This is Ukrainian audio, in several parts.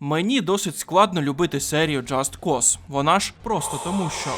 Мені досить складно любити серію Just Cause. Вона ж просто тому, що.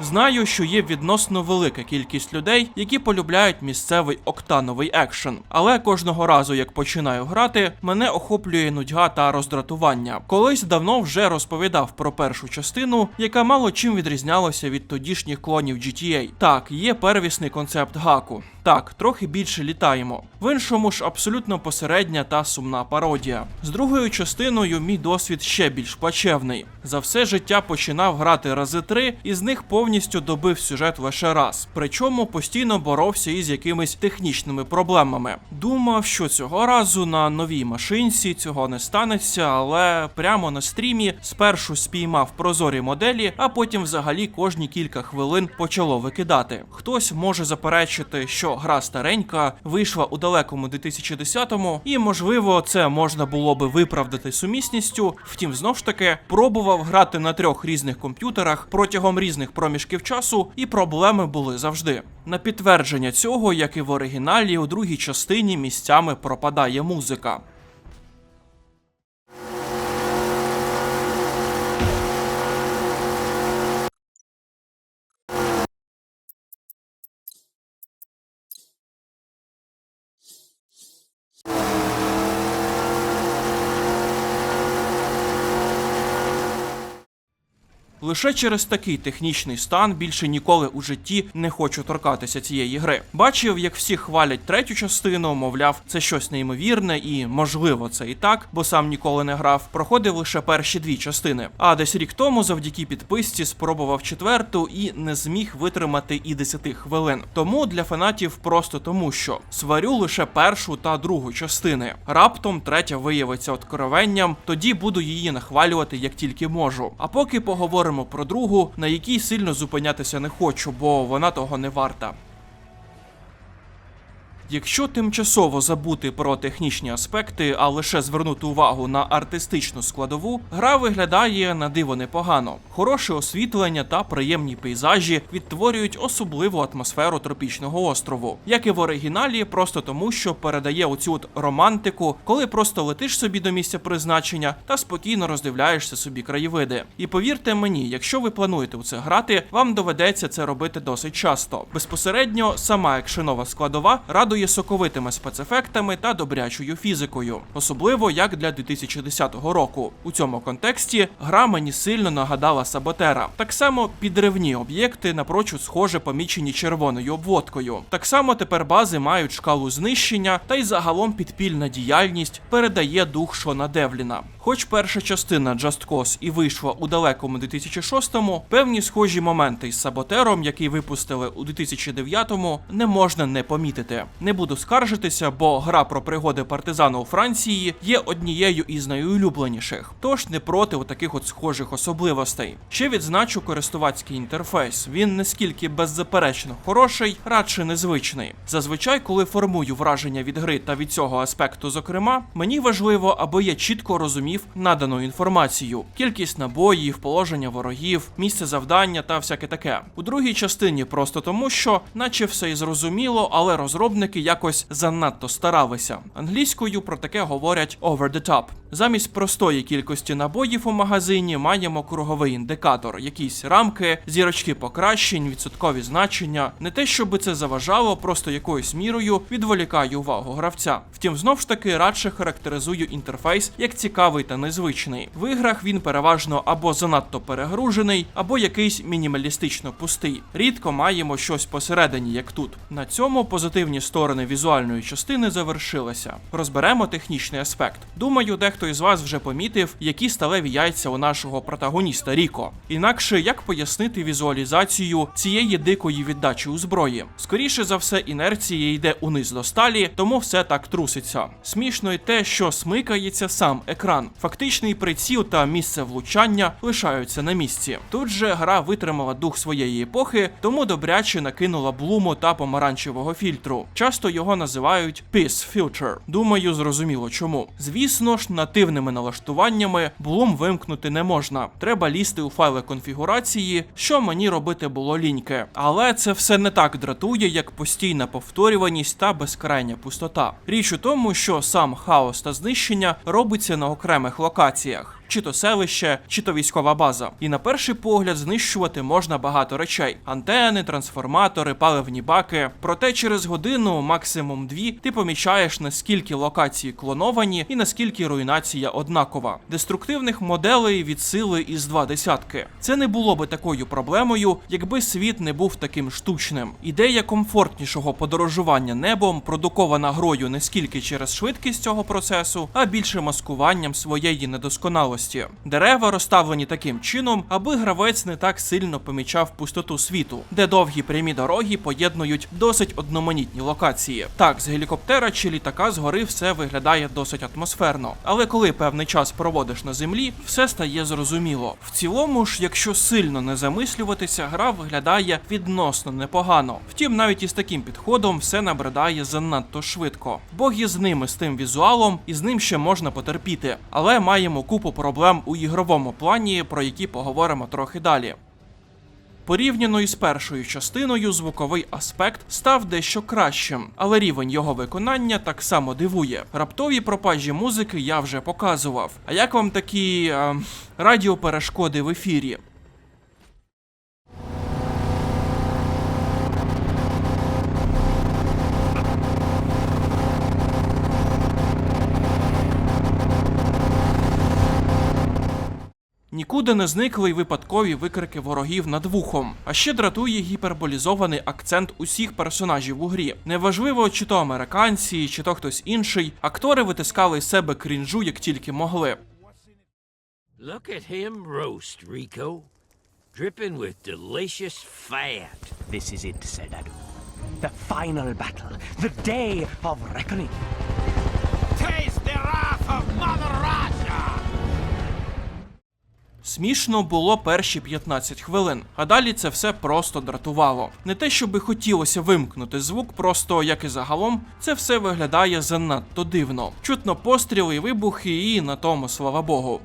Знаю, що є відносно велика кількість людей, які полюбляють місцевий октановий екшен. Але кожного разу, як починаю грати, мене охоплює нудьга та роздратування. Колись давно вже розповідав про першу частину, яка мало чим відрізнялася від тодішніх клонів GTA. Так, є первісний концепт гаку. Так, трохи більше літаємо. В іншому ж абсолютно посередня та сумна пародія. З другою частиною мій досвід ще більш плачевний. За все життя починав грати рази три, і з них повністю добив сюжет лише раз. Причому постійно боровся із якимись технічними проблемами. Думав, що цього разу на новій машинці цього не станеться, але прямо на стрімі спершу спіймав прозорі моделі, а потім взагалі кожні кілька хвилин почало викидати. Хтось може заперечити, що гра старенька вийшла у далекому 2010-му, і можливо це можна було би виправдати сумісністю. Втім, знов ж таки пробував грати на трьох різних комп'ютерах протягом різних проміжків часу, і проблеми були завжди. На підтвердження цього, як і в оригіналі, у другій частині місцями пропадає музика. Лише через такий технічний стан більше ніколи у житті не хочу торкатися цієї гри. Бачив, як всі хвалять третю частину, мовляв, це щось неймовірне, і можливо це і так, бо сам ніколи не грав. Проходив лише перші дві частини. А десь рік тому, завдяки підписці, спробував четверту і не зміг витримати і 10 хвилин. Тому для фанатів просто тому, що сварю лише першу та другу частини. Раптом третя виявиться откровенням, тоді буду її нахвалювати як тільки можу. А поки поговоримо про другу, на якій сильно зупинятися не хочу, бо вона того не варта. Якщо тимчасово забути про технічні аспекти, а лише звернути увагу на артистичну складову, гра виглядає на диво непогано. Хороше освітлення та приємні пейзажі відтворюють особливу атмосферу тропічного острову, як і в оригіналі, просто тому, що передає оцю от романтику, коли просто летиш собі до місця призначення та спокійно роздивляєшся собі краєвиди. І повірте мені, якщо ви плануєте у це грати, вам доведеться це робити досить часто. Безпосередньо сама екшенова складова радує соковитими спецефектами та добрячою фізикою, особливо як для 2010 року. У цьому контексті гра мені сильно нагадала Саботера. Так само підривні об'єкти напрочуд схоже помічені червоною обводкою. Так само тепер бази мають шкалу знищення, та й загалом підпільна діяльність передає дух Шона Девліна. Хоч перша частина Just Cause і вийшла у далекому 2006-му, певні схожі моменти із Саботером, який випустили у 2009-му, не можна не помітити. Не буду скаржитися, бо гра про пригоди партизана у Франції є однією із найулюбленіших, тож не проти таких от схожих особливостей. Ще відзначу користувацький інтерфейс. Він не скільки беззаперечно хороший, радше незвичний. Зазвичай, коли формую враження від гри та від цього аспекту, зокрема, мені важливо, аби я чітко розумів надану інформацію: кількість набоїв, положення ворогів, місце завдання та всяке таке. У другій частині просто тому, що, наче все і зрозуміло, але розробники якось занадто старалися. Англійською про таке говорять over the top. Замість простої кількості набоїв у магазині маємо круговий індикатор, якісь рамки, зірочки покращень, відсоткові значення. Не те, щоб це заважало, просто якоюсь мірою відволікає увагу гравця. Втім, знов ж таки радше характеризую інтерфейс як цікавий та незвичний. В іграх він переважно або занадто перегружений, або якийсь мінімалістично пустий. Рідко маємо щось посередині, як тут. На цьому позитивні сторони візуальної частини завершилися. Розберемо технічний аспект. Думаю, дехто із вас вже помітив, які сталеві яйця у нашого протагоніста Ріко. Інакше як пояснити візуалізацію цієї дикої віддачі у зброї? Скоріше за все, інерція йде униз до сталі, тому все так труситься. Смішно й те, що смикається сам екран. Фактичний приціл та місце влучання лишаються на місці. Тут же гра витримала дух своєї епохи, тому добряче накинула блуму та помаранчевого фільтру. Часто його називають Peace Future. Думаю, зрозуміло чому. Звісно ж, нативними налаштуваннями Bloom вимкнути не можна. Треба лізти у файли конфігурації, що мені робити було ліньки. Але це все не так дратує, як постійна повторюваність та безкрайня пустота. Річ у тому, що сам хаос та знищення робиться на окремих локаціях. Чи то селище, чи то військова база. І на перший погляд знищувати можна багато речей: антени, трансформатори, паливні баки. Проте через годину, максимум дві, ти помічаєш наскільки локації клоновані і наскільки руйнація однакова. Деструктивних моделей від сили із два десятки. Це не було би такою проблемою, якби світ не був таким штучним. Ідея комфортнішого подорожування небом продукована грою не скільки через швидкість цього процесу, а більше маскуванням своєї недосконалості. Дерева розставлені таким чином, аби гравець не так сильно помічав пустоту світу, де довгі прямі дороги поєднують досить одноманітні локації. Так, з гелікоптера чи літака згори все виглядає досить атмосферно. Але коли певний час проводиш на землі, все стає зрозуміло. В цілому ж, якщо сильно не замислюватися, гра виглядає відносно непогано. Втім, навіть із таким підходом все набридає занадто швидко. Бог із ними з тим візуалом, і з ним ще можна потерпіти. Але маємо купу проблем у ігровому плані, про які поговоримо трохи далі. Порівняно із першою частиною, звуковий аспект став дещо кращим, але рівень його виконання так само дивує. Раптові пропажі музики я вже показував. А як вам такі е, радіоперешкоди в ефірі? Нікуди не зникли й випадкові викрики ворогів над вухом. А ще дратує гіперболізований акцент усіх персонажів у грі. Неважливо, чи то американці, чи то хтось інший. Актори витискали з себе крінжу як тільки могли. Look at him roast, Rico. Dripping with delicious fat. This is it, Senadu. The final battle, the day of reckoning. Смішно було перші 15 хвилин, а далі це все просто дратувало. Не те, щоби хотілося вимкнути звук, просто як і загалом, це все виглядає занадто дивно. Чутно постріли вибухи, і на тому слава Богу.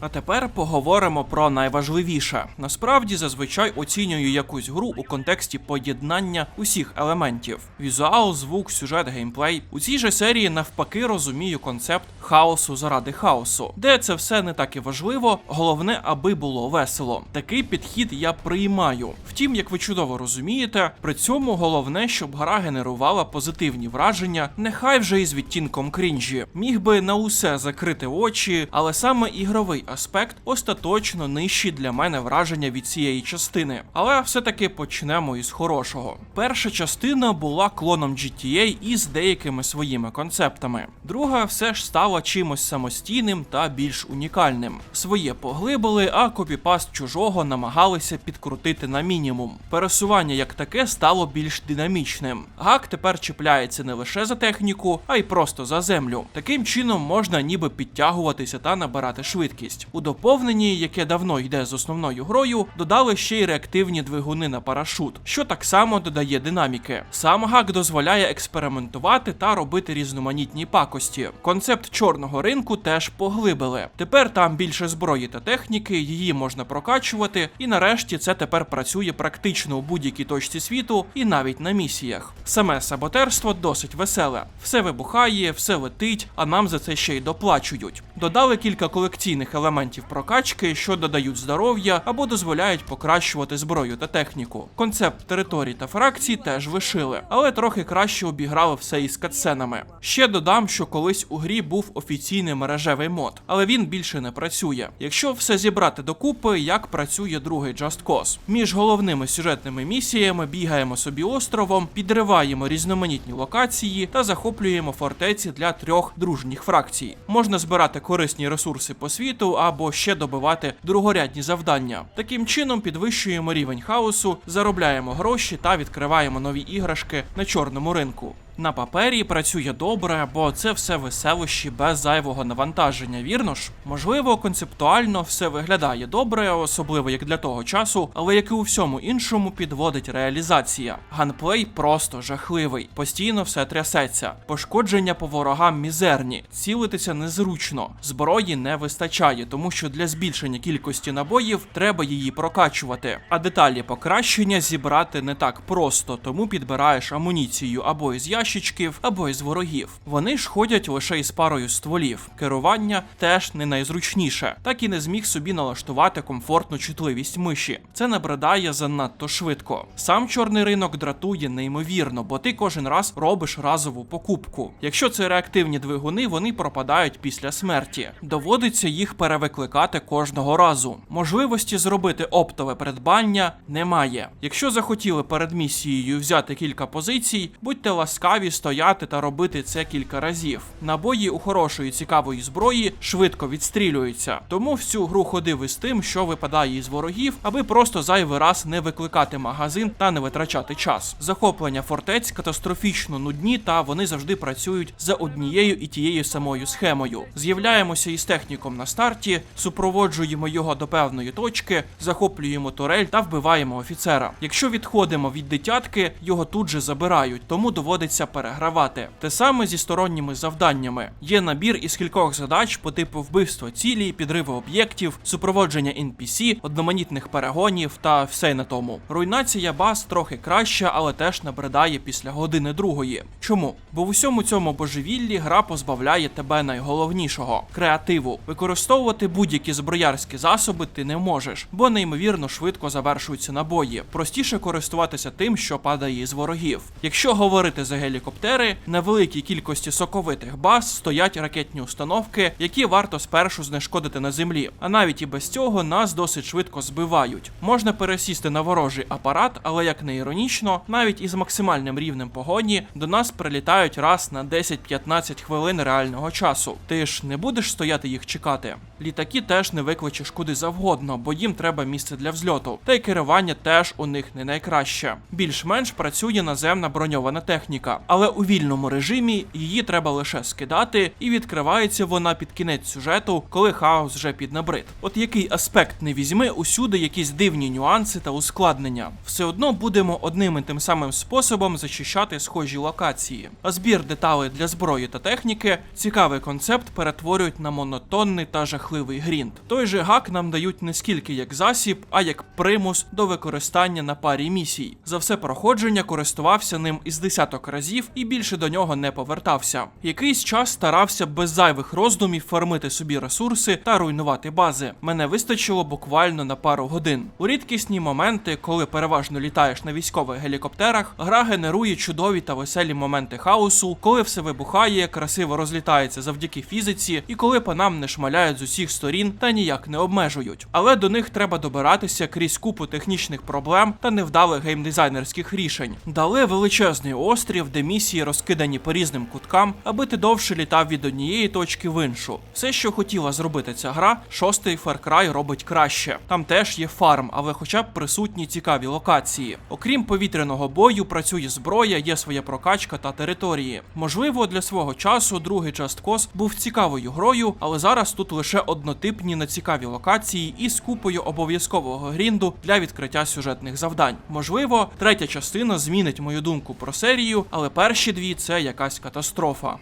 А тепер поговоримо про найважливіше. Насправді зазвичай оцінюю якусь гру у контексті поєднання усіх елементів: візуал, звук, сюжет, геймплей. У цій же серії навпаки розумію концепт хаосу заради хаосу, де це все не так і важливо, головне, аби було весело. Такий підхід я приймаю. Втім, як ви чудово розумієте, при цьому головне, щоб гра генерувала позитивні враження, нехай вже із відтінком крінжі. Міг би на усе закрити очі, але саме ігровий аспект остаточно нижчий для мене враження від цієї частини. Але все-таки почнемо із хорошого. Перша частина була клоном GTA із деякими своїми концептами. Друга все ж стала чимось самостійним та більш унікальним. Своє поглибили, а копіпаст чужого намагалися підкрутити на мінімум. Пересування як таке стало більш динамічним. Гак тепер чіпляється не лише за техніку, а й просто за землю. Таким чином можна ніби підтягуватися та набирати швидкість. У доповненні, яке давно йде з основною грою, додали ще й реактивні двигуни на парашут, що так само додає динаміки. Сам гак дозволяє експериментувати та робити різноманітні пакості. Концепт чорного ринку теж поглибили. Тепер там більше зброї та техніки, її можна прокачувати, і нарешті це тепер працює практично у будь-якій точці світу і навіть на місіях. Саме саботерство досить веселе. Все вибухає, все летить, а нам за це ще й доплачують. Додали кілька колекційних елементів прокачки, що додають здоров'я або дозволяють покращувати зброю та техніку. Концепт територій та фракцій теж вишили, але трохи краще обіграли все із катсценами. Ще додам, що колись у грі був офіційний мережевий мод, але він більше не працює. Якщо все зібрати докупи, як працює другий Just Cause. Між головними сюжетними місіями бігаємо собі островом, підриваємо різноманітні локації та захоплюємо фортеці для трьох дружніх фракцій. Можна збирати корисні ресурси по світу або ще добивати другорядні завдання. Таким чином підвищуємо рівень хаосу, заробляємо гроші та відкриваємо нові іграшки на чорному ринку. На папері працює добре, бо це все веселощі без зайвого навантаження, вірно ж? Можливо, концептуально все виглядає добре, особливо як для того часу, але як і у всьому іншому підводить реалізація. Ганплей просто жахливий, постійно все трясеться. Пошкодження по ворогам мізерні, цілитися незручно, зброї не вистачає, тому що для збільшення кількості набоїв треба її прокачувати. А деталі покращення зібрати не так просто, тому підбираєш амуніцію або із ящичків, або із ворогів. Вони ж ходять лише із парою стволів. Керування теж не найзручніше, так і не зміг собі налаштувати комфортну чутливість миші. Це набридає занадто швидко. Сам чорний ринок дратує неймовірно, бо ти кожен раз робиш разову покупку. Якщо це реактивні двигуни, вони пропадають після смерті. Доводиться їх перевикликати кожного разу. Можливості зробити оптове придбання немає. Якщо захотіли перед місією взяти кілька позицій, будьте ласкаві стояти та робити це кілька разів. Набої у хорошої цікавої зброї швидко відстрілюються. Тому всю гру ходив із тим, що випадає із ворогів, аби просто зайвий раз не викликати магазин та не витрачати час. Захоплення фортець катастрофічно нудні, та вони завжди працюють за однією і тією самою схемою. З'являємося із техніком на старті, супроводжуємо його до певної точки, захоплюємо турель та вбиваємо офіцера. Якщо відходимо від дитятки, його тут же забирають, тому доводиться перегравати. Те саме зі сторонніми завданнями. Є набір із кількох задач по типу вбивства цілі, підриви об'єктів, супроводження NPC, одноманітних перегонів та все на тому. Руйнація баз трохи краща, але теж набридає після години другої. Чому? Бо в усьому цьому божевіллі гра позбавляє тебе найголовнішого креативу. Використовувати будь-які зброярські засоби ти не можеш, бо неймовірно швидко завершуються набої. Простіше користуватися тим, що падає із ворогів. Якщо говорити за гелікоптери, на великій кількості соковитих баз стоять ракетні установки, які варто спершу знешкодити на землі. А навіть і без цього нас досить швидко збивають. Можна пересісти на ворожий апарат, але як не іронічно, навіть із максимальним рівнем погоні до нас прилітають раз на 10-15 хвилин реального часу. Ти ж не будеш стояти їх чекати. Літаки теж не викличеш куди завгодно, бо їм треба місце для взльоту. Та й керування теж у них не найкраще. Більш-менш працює наземна броньована техніка, але у вільному режимі її треба лише скидати, і відкривається вона під кінець сюжету, коли хаос вже піднабрид. От який аспект не візьми, усюди якісь дивні нюанси та ускладнення. Все одно будемо одним і тим самим способом зачищати схожі локації. А збір деталей для зброї та техніки цікавий концепт перетворюють на монотонний та жахливий грінт. Той же гак нам дають не скільки як засіб, а як примус до використання на парі місій. За все проходження користувався ним із десяток разів і більше до нього не повертався. Якийсь час старався без зайвих роздумів фармити собі ресурси та руйнувати бази. Мене вистачило буквально на пару годин. У рідкісні моменти, коли переважно літаєш на військових гелікоптерах, гра генерує чудові та веселі моменти хаосу, коли все вибухає, красиво розлітається завдяки фізиці, і коли по нам не шмаляють з усіх сторін та ніяк не обмежують. Але до них треба добиратися крізь купу технічних проблем та невдалих геймдизайнерських рішень. Дали величезний острів, де місії розкидані по різним куткам, аби ти довше літав від однієї точки в іншу. Все, що хотіла зробити ця гра, шостий Far Cry робить краще. Там теж є фарм, але хоча б присутні цікаві локації. Окрім повітряного бою, працює зброя, є своя прокачка та території. Можливо, для свого часу другий Just Cause був цікавою грою, але зараз тут лише однотипні нецікаві локації із купою обов'язкового грінду для відкриття сюжетних завдань. Можливо, третя частина змінить мою думку про серію, але перші дві це якась катастрофа.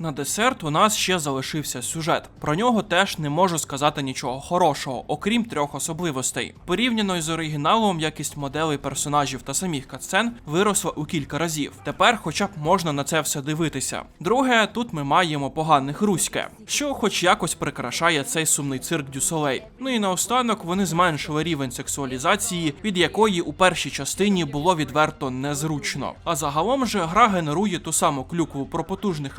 На десерт у нас ще залишився сюжет. Про нього теж не можу сказати нічого хорошого, окрім трьох особливостей. Порівняно з оригіналом, якість моделей персонажів та самих катсцен виросла у кілька разів. Тепер, хоча б можна на це все дивитися. Друге, тут ми маємо поганих руське, що, хоч якось прикрашає цей сумний цирк Дюсолей. Ну і наостанок вони зменшили рівень сексуалізації, від якої у першій частині було відверто незручно. А загалом же гра генерує ту саму клюкву про потужних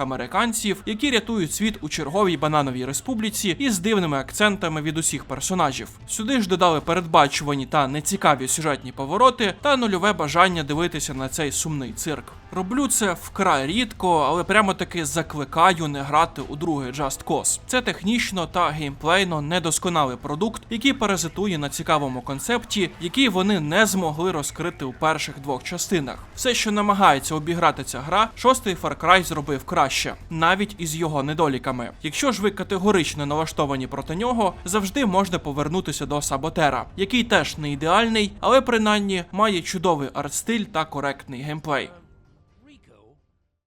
американців, які рятують світ у черговій банановій республіці із дивними акцентами від усіх персонажів. Сюди ж додали передбачувані та нецікаві сюжетні повороти та нульове бажання дивитися на цей сумний цирк. Роблю це вкрай рідко, але прямо таки закликаю не грати у другий Just Cause. Це технічно та геймплейно недосконалий продукт, який паразитує на цікавому концепті, який вони не змогли розкрити у перших двох частинах. Все, що намагається обіграти ця гра, шостий Far Cry зробив краще, навіть із його недоліками. Якщо ж ви категорично налаштовані проти нього, завжди можна повернутися до Саботера, який теж не ідеальний, але принаймні має чудовий артстиль та коректний геймплей.